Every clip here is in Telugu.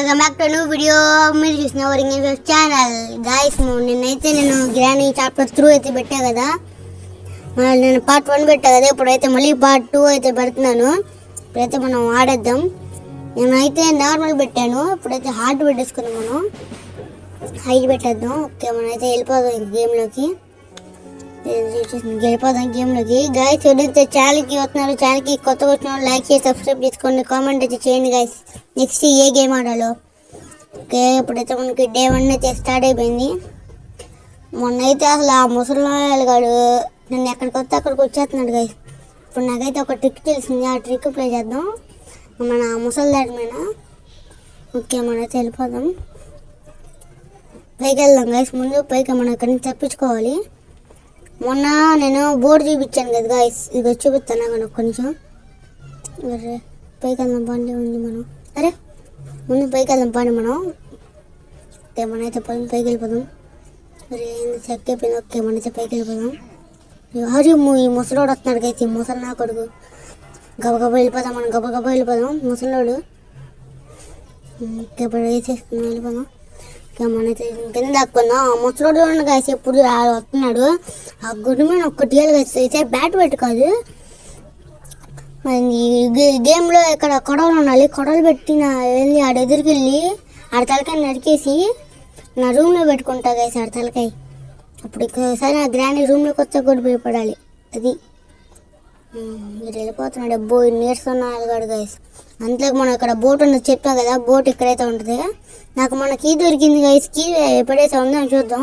Welcome back to new video. మీరు చూసిన వరింగ్ ఛానల్. గాయస్ నిన్నైతే నేను గ్రానీ చాప్టర్ త్రూ అయితే పెట్టా కదా. మళ్ళీ నేను పార్ట్ వన్ పెట్టా కదా. ఇప్పుడైతే మళ్ళీ పార్ట్ టూ అయితే పెడుతున్నాను. ఇప్పుడైతే మనం ఆడేద్దాం. నేనైతే నార్మల్ పెట్టాను. ఇప్పుడైతే హార్డ్ పెట్టేసుకున్నాం మనం. హైట్ పెట్టేద్దాం. ఓకే మనమైతే వెళ్ళిపోదాం గేమ్లోకి గెలిపోదాం గేమ్లోకి గాయస్ ఎవరైతే ఛానల్కి వస్తున్నారు ఛానల్కి కొత్త వచ్చిన లైక్ చేసి సబ్స్క్రైబ్ చేసుకోండి. కామెంట్ అయితే చేయండి గాయస్ నెక్స్ట్ ఏ గేమ్ ఆడాలో? ఓకే ఇప్పుడైతే మనకి డే వన్ అయితే స్టార్ట్ అయిపోయింది. మొన్న అయితే అసలు ఆ ముసలిగాడు నన్ను ఎక్కడికి వస్తే అక్కడికి వచ్చేస్తున్నాడు గాయస్ ఇప్పుడు నాకైతే ఒక ట్రిక్ తెలిసింది. ఆ ట్రిక్ ప్లే చేద్దాం. మన ముసలి దాడి మీద ఓకే మనైతే వెళ్ళిపోదాం. పైకి వెళ్దాం గాయస్ ముందు పైకి మనం ఇక్కడి నుంచి తప్పించుకోవాలి? మొన్న నేను బోర్డు చూపించాను కదా గాయస్ ఇది చూపిస్తాను నాకు కొంచెం. అరే పైకి వెళ్దాం పండి ఉంది మనం. అరే ముందు పైకి వెళ్దాం పండి మనం. ఓకే మనైతే పైకి పైకి వెళ్ళిపోదాం. అరే ఏంది చెక్ అయిపోయింది ఓకే మనైతే పైకి వెళ్ళిపోదాం. హరి ఈ ముసలోడు వస్తున్నాడు గైస్ ఈ ముసలి నా కొడుకు. గబగబ వెళ్ళిపోదాం మనం గబగబ వెళ్ళిపోదాం ముసలోడు. ఓకే ఇప్పుడు వెళ్ళిపోదాం. ఇక మనైతే కింద దాక్కున్నా ఆ ముసలోడు చూడండి కాసి ఎప్పుడు వస్తున్నాడు. ఆ గుడి మీద ఒక్కటి అయితే బ్యాట్ పెట్టుకోదు. మరి గే- గేమ్లో ఇక్కడ కొడవలు ఉండాలి. కొడవలు పెట్టిన వెళ్ళి ఆడ ఎదురుకి వెళ్ళి ఆడ తలకాయ నరికేసి నా రూమ్లో పెట్టుకుంటా గైస్ ఆడ తలకాయ. అప్పుడు ఒకసారి నా గ్రాండ్ రూమ్లోకి వచ్చా కూడా భయపడాలి అది. మీరు వెళ్ళిపోతున్నాడు. అబ్బో నీరసన్న కాదు గైస్. అంతలోకి మనం ఇక్కడ బోట్ ఉన్నది చెప్పాం కదా బోట్ ఇక్కడైతే ఉంటుంది నాకు మన కీ దొరికింది గైస్. కీ ఎప్పుడైతే ఉందో అని చూద్దాం.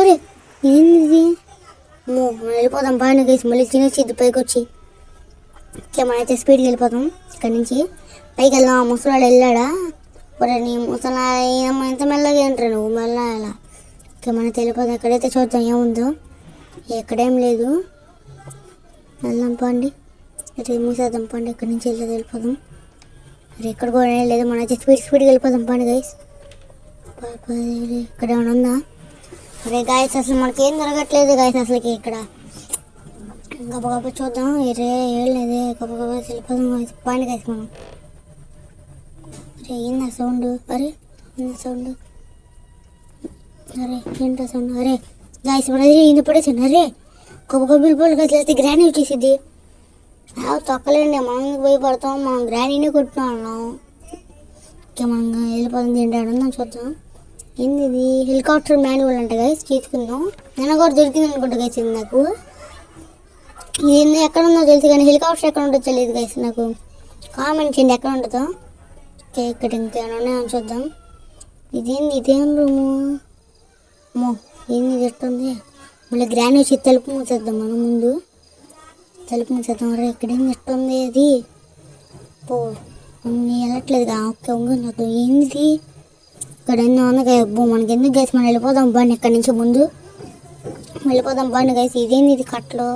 ఒరే ఏంది మనం వెళ్ళిపోదాం. బాగా గైస్ మళ్ళీ తినేసి పైకి వచ్చి ఓకే మనమైతే స్పీడ్కి వెళ్ళిపోతాం ఇక్కడ నుంచి. పైకి వెళ్దాం. ముసలాడు వెళ్ళాడా? ఒరే నీ ముసలా ఏమో ఎంత మెల్లగా ఏంట్రా నువ్వు? మళ్ళా అలా ఓకే మనం వెళ్ళిపోదాం. ఎక్కడైతే చూద్దాం ఏముందో. ఎక్కడేం లేదు. వెళ్దాం పండి. రే మూసేద్దాం పండి ఇక్కడి నుంచి వెళ్ళి వెళ్ళిపోదాం. అరే ఎక్కడ కూడా వెళ్ళలేదు లేదు మన అయితే స్పీడ్ స్పీడ్గా వెళ్ళిపోదాం పండి గైస్ ఇక్కడ ఏమైనా ఉందా? అరే గాయస్ అసలు మనకి ఏం జరగట్లేదు గాయస్ అసలుకి ఇక్కడ. గబగబ చూద్దాం. రే వెళ్ళలేదు లేదే గబగబ వెళ్ళిపోదాం guys. పండి గైస్ మనం. అరే ఏందా సౌండ్ అరే ఏందా సౌండ్ అరే ఏంటో సౌండ్ అరే గాయస్ మన ఇది పడేసాను అరే కొబ్బరి వెళ్ళిపోవాలి గైస్ లేకపోతే గ్రానీ తొక్కలేండి మనం భయపడతాం మనం గ్రానీనే కొట్టుకున్నాం ఉన్నాం ఓకే మనం వెళ్ళిపోతుంది ఏంటంటే చూద్దాం. ఏంది ఇది? హెలికాప్టర్ మాన్యువల్ అంట గైస్ తీసుకుందాం. నేను కూడా దొరికింది అనుకుంటా గైస్ ఇది నాకు. ఇది ఎక్కడ ఉందో తెలుసు కానీ హెలికాప్టర్ ఎక్కడ ఉంటుందో తెలియదు గైస్ నాకు. కామెంట్ చేయండి ఎక్కడ ఉంటుందో. ఓకే ఇక్కడ ఇంకేమన్నా అని చూద్దాం. ఇదేంది ఇదేం రూము అమ్మో ఏంది ఇది ఎట్టుంది మళ్ళీ గ్రాండ్ వచ్చి తలుపు మూసేద్దాం మనం ముందు. తలుపు మూసేద్దాం. రే ఇక్కడేం ఇస్తుంది అది? పో. నీ వెళ్ళట్లేదుగా. ఓకే ఉంగు నాకు ఏంది? ఇక్కడ ఎన్నో ఉంది కదా. అబ్బో మనకి ఎందుకు గైస్ మనం వెళ్ళిపోదాం? బండి ఇక్కడి నుంచి ముందు వెళ్ళిపోదాం. బండి గైస్ ఇదేంది ఇది కట్టలో?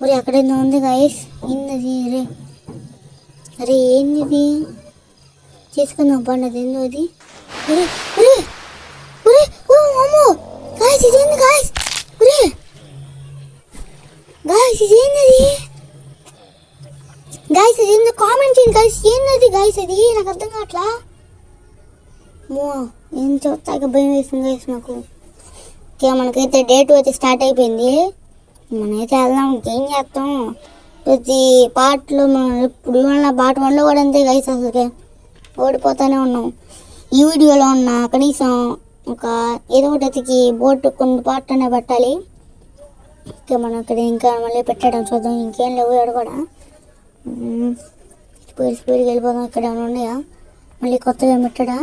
మరి అక్కడ ఎన్నో ఉంది గైస్. ఏంది రే అరే ఏంది చేసుకుందాం బండి అది ఏందో అది అరే అరే ఓ అమ్మో. గాయస్ ఇదేంది గాయస్ ఒరే గైస్ ఇదేంది అది ఇదేందో కామెంట్ చేయండి గైస్ ఏంది గైస్ అది నాకు అర్థం కావట్లా? మో ఏం చూస్తాక భయం వేసింది గైస్ నాకు. ఇక మనకైతే డేట్ అయితే స్టార్ట్ అయిపోయింది. మనమైతే వెళ్దాం ఏం చేస్తాం? ప్రతి పాటలో మనం ఇప్పుడు వల్ల పాట వన్లో కూడా అంతే గైస్ అసలుకే. ఓడిపోతానే ఉన్నాం. ఈ వీడియోలో ఉన్న కనీసం ఒక ఏదో ఒకటి ఎతికి బోట్ కొన్ని పాటలు అనే పెట్టాలి. ఓకే మనం ఇక్కడ ఇంకా మళ్ళీ పెట్టడం చూద్దాం. ఇంకేం లేవు ఇక్కడ కూడా. స్పీడ్ స్పీడ్కి వెళ్ళిపోదాం. ఇక్కడ ఏమైనా ఉన్నాయా? మళ్ళీ కొత్తగా పెట్టడా?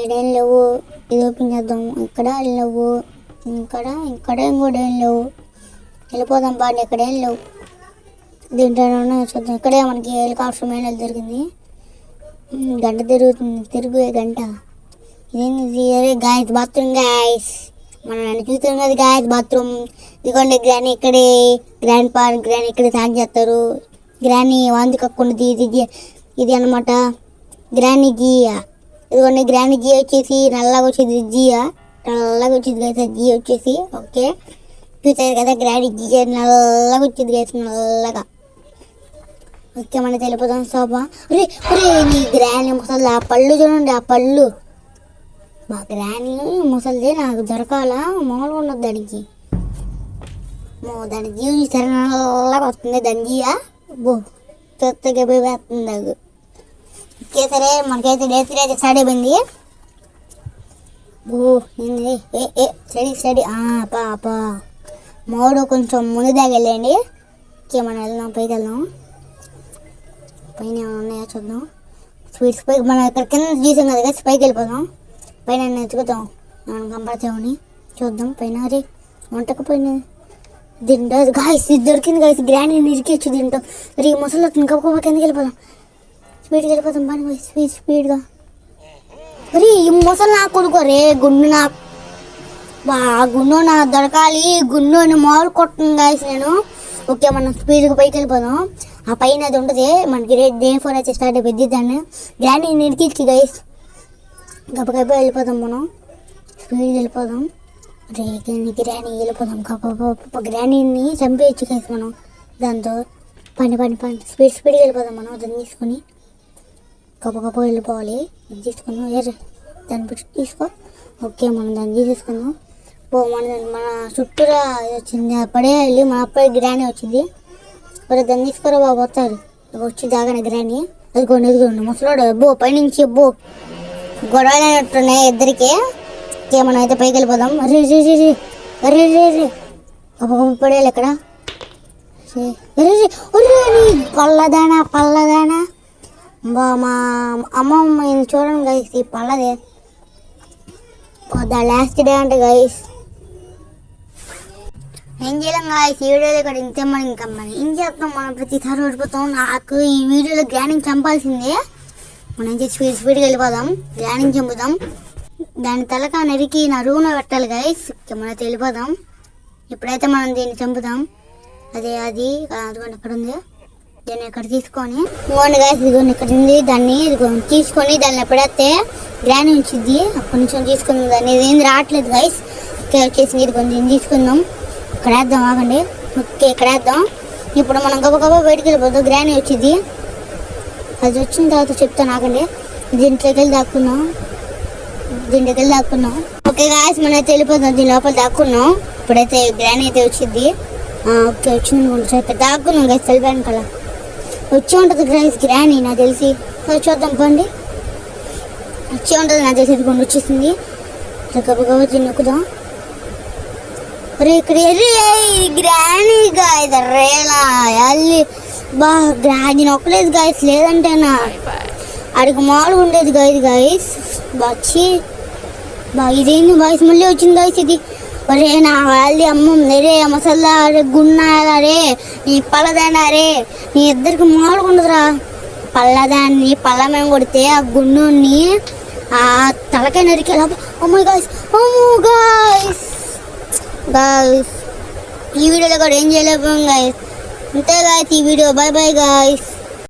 ఏడేం లేవు. ఇది ఓపెన్ చేద్దాం. ఇక్కడ లేవు. ఇక్కడ ఇక్కడ కూడా ఏం లేవు. వెళ్ళిపోదాం బాగా ఇక్కడ ఏం లేవు. దీంట్లో ఉన్నాయో చూద్దాం. ఇక్కడే మనకి హెలికాప్టర్ మేనల్ దొరికింది. గంట తిరుగుతుంది. తిరుగు గంట. ఇదేంది? Guys bathroom guys. మనం నన్ను గాయస్ బాత్రూమ్ ఇదిగోండి గ్రాని ఇక్కడే గ్రాండ్ పార్క్ గ్రాని ఇక్కడే సాగు చేస్తారు. గ్రాని వాంతి కక్కుండా ఇది ఇది అనమాట గ్రాని జియా ఇదిగోండి గ్రాని జియా వచ్చేసి నల్లగా వచ్చేది జియా నల్లగా వచ్చేది కదా జియా వచ్చేసి ఓకే చూసారు కదా గ్రాని జియా నల్లగా వచ్చేది కదా నల్లగా. ఓకే మన తెలిపోదాం సోఫా అరే అరే నీ గ్రాని ముసలి ఆ పళ్ళు చూడండి ఆ పళ్ళు. మా గ్రాని ముసలిది నాకు దొరకాల? మామూలుగా ఉండదు దానికి. మో దాని జీవం సరళగా వస్తుంది దాని జీవ బో పెద్దగా పోయి వేస్తుంది నాకు. ఓకే మనకైతే డే అయితే స్టార్ట్ అయిపోయింది ఓ ఏంది? ఏ ఏ స్టడీ స్టడీ ఆ పా మోడు కొంచెం ముందు దాకా వెళ్ళండి. ఓకే మనం వెళ్దాం పైకి వెళ్దాం. పైన ఏమైనా ఉన్నాయా చూద్దాం. స్వీట్స్ పైకి మనం ఇక్కడ కింద చూసాం కదా స్పైకి పైకి వెళ్ళిపోదాం. పైన ఎత్తుకుతాం. మనం కనపడతామని చూద్దాం. పైన అరే వంటకు పైన తింటా. గాయస్ ఇది దొరికింది గాయస్. గ్రాండ్ ఇరికిచ్చు తింటాం. రే ముసలి వస్తుంది. కప్ప కిందకి వెళ్ళిపోదాం. స్పీడ్కి వెళ్ళిపోతాం పని పోయి స్పీడ్ స్పీడ్గా. అరే ఈ ముసలి నా కొడుకు రే గుండు నా బా గుండు నా దొరకాలి. గుండుని మాలు కొట్టను గాయస్ నేను. ఓకే మనం స్పీడ్గా పైకి వెళ్ళిపోదాం. ఆ పైన అది ఉంటుంది మనకి రేట్ డే ఫోర్ వచ్చి స్టార్ట్ అయిపోద్ది దాన్ని. గ్రాండ్ నిరికిచ్చి గాయస్. గప్ప వెళ్ళిపోదాం మనం. స్పీడ్గా వెళ్ళిపోదాం. రే గ్రాని వెళ్ళిపోదాం. గప్ప గ్రానీని చంపేయచ్చు గైస్ మనం. దాంతో పని పని పని స్పీడ్ స్పీడ్గా వెళ్ళిపోదాం మనం దాన్ని తీసుకొని. గప్ప వెళ్ళిపోవాలి. ఇది తీసుకుందాం ఎర్ర దాన్ని పెట్టి తీసుకో. ఓకే మనం దాన్ని తీసేసుకుందాం. పో మన మన చుట్టూరా వచ్చింది. అప్పుడే వెళ్ళి మన అప్పుడే గ్రానీ వచ్చింది. మరి దాన్ని తీసుకురా బాబు వస్తారు. వచ్చి దాగానే గ్రాని అది కొన్ని ముసలాడు బో అబ్బో పైనుంచి అబ్బో గొడవలు అయినట్టున్నాయి ఇద్దరికి? మనం అయితే పైకి వెళ్ళిపోదాం. అరే రే రే రే అరే రే రే పడేయాలి ఇక్కడ అరే రే నీ పల్లదానా పల్లదానా బా మా అమ్మమ్మ ఇది చూడండి గైస్ ఈ పల్లదే ద లాస్ట్ డే అంటే గైస్ ఏం చేయలేం గాయస్ ఈ వీడియోలో ఇక్కడ ఇంతే మనం ఇంకా మనం ఏం చేస్తాం మనం ప్రతిసారి ఓడిపోతాం. నాకు ఈ వీడియోలో గ్రానింగ్ చంపాల్సిందే. మనం ఏం స్పీడ్ స్పీడ్గా వెళ్ళిపోదాం. గ్రానింగ్ చంపుదాం దాని తలక నరికి నా రూమ్లో పెట్టాలి గైస్ మనం వెళ్ళిపోదాం. ఇప్పుడైతే మనం దీన్ని చంపుదాం అదే అది అదిగోండి ఇక్కడ ఉంది? దీన్ని ఇక్కడ తీసుకొని ఇంకోండి గైస్ ఇదిగోండి ఇక్కడ ఉంది? దాన్ని ఇదిగోండి తీసుకొని దాన్ని ఎప్పుడైతే గ్రాని ఉంచిద్ది అప్పటి నుంచి తీసుకుందాం. దాన్ని ఇది ఏంది రావట్లేదు గైస్ వచ్చేసి ఇది ఇదిగోండి దీన్ని తీసుకుందాం. ఇక్కడ వేద్దాం ఆగండి. ఓకే ఇక్కడ వేద్దాం. ఇప్పుడు మనం గబ గబ బయటికి వెళ్ళిపోతాం గ్రాని వచ్చింది అది వచ్చిన తర్వాత చెప్తాను ఆగండి. దీంట్లోకి వెళ్ళి దాక్కున్నాం. దీంట్లోకి వెళ్ళి దాక్కున్నాం. ఓకే గాయస్ మనం అయితే వెళ్ళిపోతాం దీని లోపల దాక్కున్నాం. ఇప్పుడైతే గ్రాండ్ అయితే వచ్చింది ఓకే వచ్చింది కొంచెం దాక్కున్నాం గైస్ తెలిపాను కదా వచ్చి ఉంటుంది గ్రైస్ గ్రాని నాకు తెలిసి. చూద్దాం పండి. వచ్చి ఉంటుంది నాకు తెలిసి. ఇది కొన్ని వచ్చేసింది. గబగబా గబ నొక్కుదాం. ఇక్కడ ఎర్రి గ్రాని ఇది రేలా అల్లి బా అది నొక్కలేదు గాయస్ లేదంటే నా అడిగి మామూలుగా ఉండేది గాయస్ గాయస్ వచ్చి బా ఇదేంది గాయస్ మళ్ళీ వచ్చింది గాయస్ ఇది. ఒరే నా వాళ్ళది అమ్మ రే మసల్లా రే గున్నారా రే నీ పళ్ళదానా రే. నీ ఇద్దరికి మామూలుగా ఉండదురా. పళ్ళదాన్ని పళ్ళమేం కొడితే ఆ గున్నుని ఆ తలకాయ నరికేలా అమ్మాయి గాయస్ అమ్మో గాయస్ గాయస్ ఈ వీడియోలో కూడా ఏం చేయలేకపోయాం గాయస్ అంతే గాయస్ ఈ వీడియో బై బై గాయస్